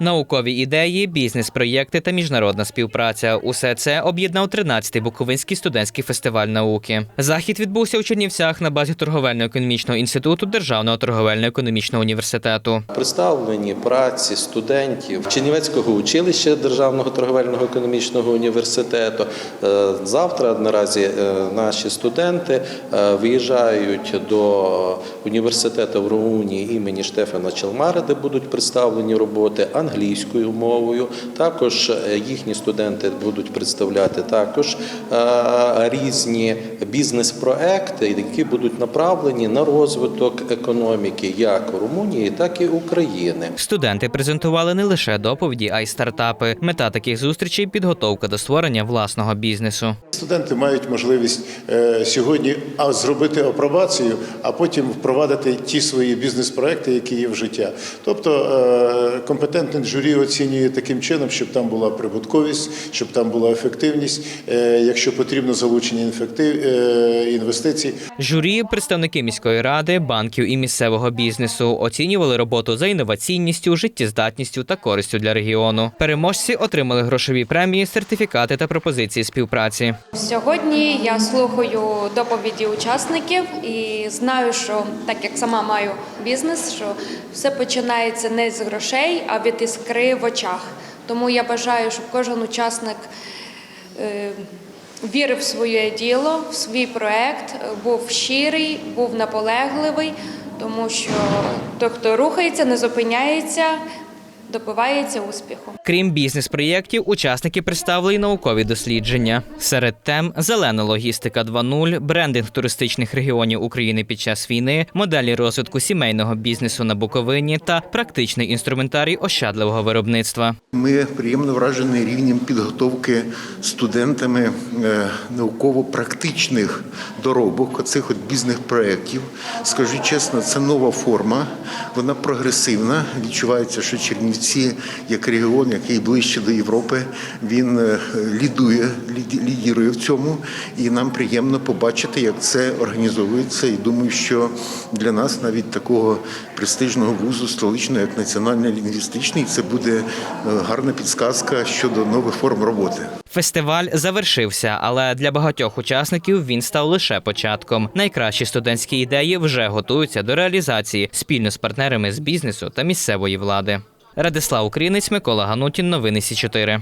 Наукові ідеї, бізнес-проєкти та міжнародна співпраця усе це об'єднав 13-й Буковинський студентський фестиваль науки. Захід відбувся у Чернівцях на базі торговельно-економічного інституту Державного торговельно-економічного університету. Представлені праці студентів Чернівецького училища Державного торговельного економічного університету. Е, Завтра наразі е, наші студенти е, виїжджають до університету в Румунії імені Штефана Челмара, де будуть представлені роботи англійською мовою. Також е, їхні студенти будуть представляти також е, різні бізнес-проекти, які будуть направлені на розвиток економіки як Румунії, так і України. Студенти презентували не лише доповіді, а й стартапи. Мета таких зустрічей підготовка до створення власного бізнесу. Студенти мають можливість е, сьогодні зробити апробацію, а потім впровадити ті свої бізнес-проекти, які є в життя. Тобто е, компетентне журі оцінює таким чином, щоб там була прибутковість, щоб там була ефективність, е, якщо потрібно залучення інвестицій. Журі, представники міської ради, банків і місцевого бізнесу оцінювали роботу за інноваційністю, життєздатністю та користю для регіону. Переможці отримали грошові премії, сертифікати та пропозиції співпраці. Сьогодні я слухаю доповіді учасників і знаю, що так як сама маю бізнес, що все починається не з грошей, а від іскри в очах. Тому я бажаю, щоб кожен учасник е, вірив в своє діло, в свій проект, був щирий, був наполегливий, тому що той, хто рухається, не зупиняється, добивається успіху. Крім бізнес-проєктів, учасники представили й наукові дослідження. Серед тем зелена логістика 2.0, брендинг туристичних регіонів України під час війни, моделі розвитку сімейного бізнесу на Буковині та практичний інструментарій ощадливого виробництва. Ми приємно вражені рівнем підготовки студентами е, науково-практичних доробок оцих от бізнес-проєктів. Скажу чесно, це нова форма, вона прогресивна. Відчувається, що Чернівці, як регіон, який ближче до Європи, він е, лідує, лідірує в цьому. І нам приємно побачити, як це організовується. І думаю, що для нас навіть такого престижного вузу столичного, як національний лінгвістичний, це буде е, гарна підсказка щодо нових форм роботи. Фестиваль завершився, але для багатьох учасників він став лише початком. Найкращі студентські ідеї вже готуються до реалізації спільно з партнерами з бізнесу та місцевої влади. Радислав Українець, Микола Ганутін. Новини Сі 4